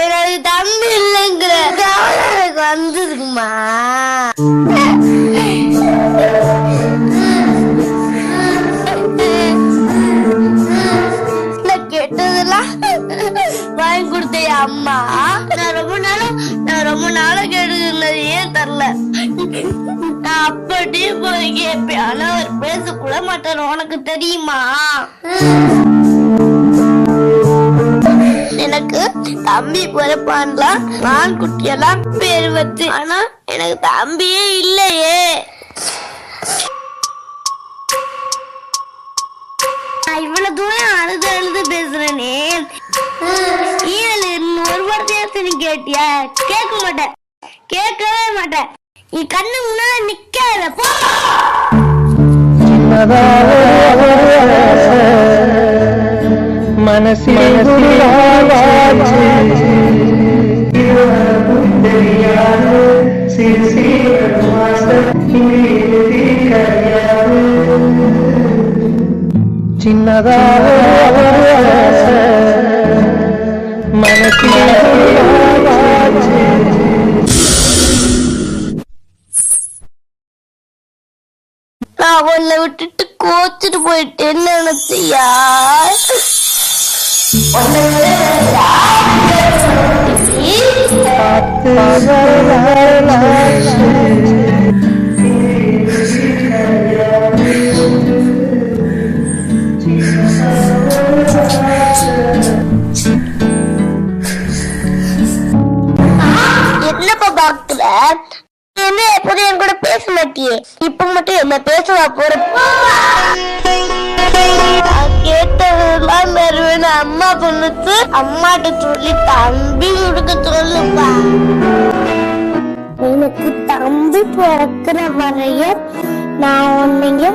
எனக்கு தம்பி இல்லைங்கிற கவலை எனக்கு வந்துருக்குமா வாங்கி கொடுத்த அம்மா. நான் ரொம்ப நாளா நான் ரொம்ப நாளா கேட்டுக்கிறது ஏன் தரல? நான் அப்படியே போய் கேட்பேன். ஆனா அவர் பேச கூட மாட்டார். உனக்கு தெரியுமா? எனக்கு தம்பி பிறப்பான்லாம் நான் குட்டியெல்லாம் பேர் வச்சு. ஆனா எனக்கு தம்பியே இல்லையே. இவ்வளவு தூரம் அழுது அழுது பேசுறேனே. ஈரல் ஒரு வார்த்தையாச்சும் நீ கேட்டியா? கேட்க மாட்டேன். கேட்கவே மாட்டேன். நீ கண்ணு முன்னாடி நிக்காத போ. மனசில் குருவாச்சு சின்னதாக ஒரு ஆசை மனசில் குருவாச்சு நான் உன்னை விட்டுட்டு கோச்சிட்டு போயிட்டேன்னு நினைச்சியா என்னப்பா பாக்குற என்ன எப்போதும் என் கூட பேச மாட்டியே? இப்ப மட்டும் என்ன பேசவா போற? நான் கேட்டதெல்லாம் தருவேன் அம்மா பொண்ணுக்கு அம்மாட்ட சொல்லி தம்பி கொடுக்க சொல்லுப்பா. எனக்கு தம்பி பிறக்கிற வரைய நான் உன்னைய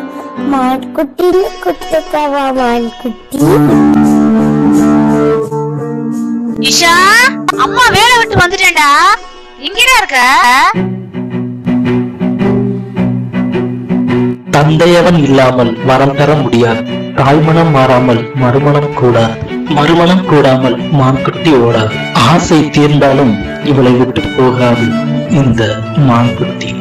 மான்குட்டியில குத்துக்கவா மான்குட்டி இஷா அம்மா வேலை விட்டு வந்துட்டேன்டா. எங்கடா இருக்க? தந்தையவன் இல்லாமல் வரம் பெற முடியாது. தாய்மனம் மாறாமல் மறுமணம் கூடாது. மறுமணம் கூடாமல் மான்குட்டி ஓடாது. ஆசை தீர்ந்தாலும் இவளை விட்டு போகாது இந்த மான்குட்டி.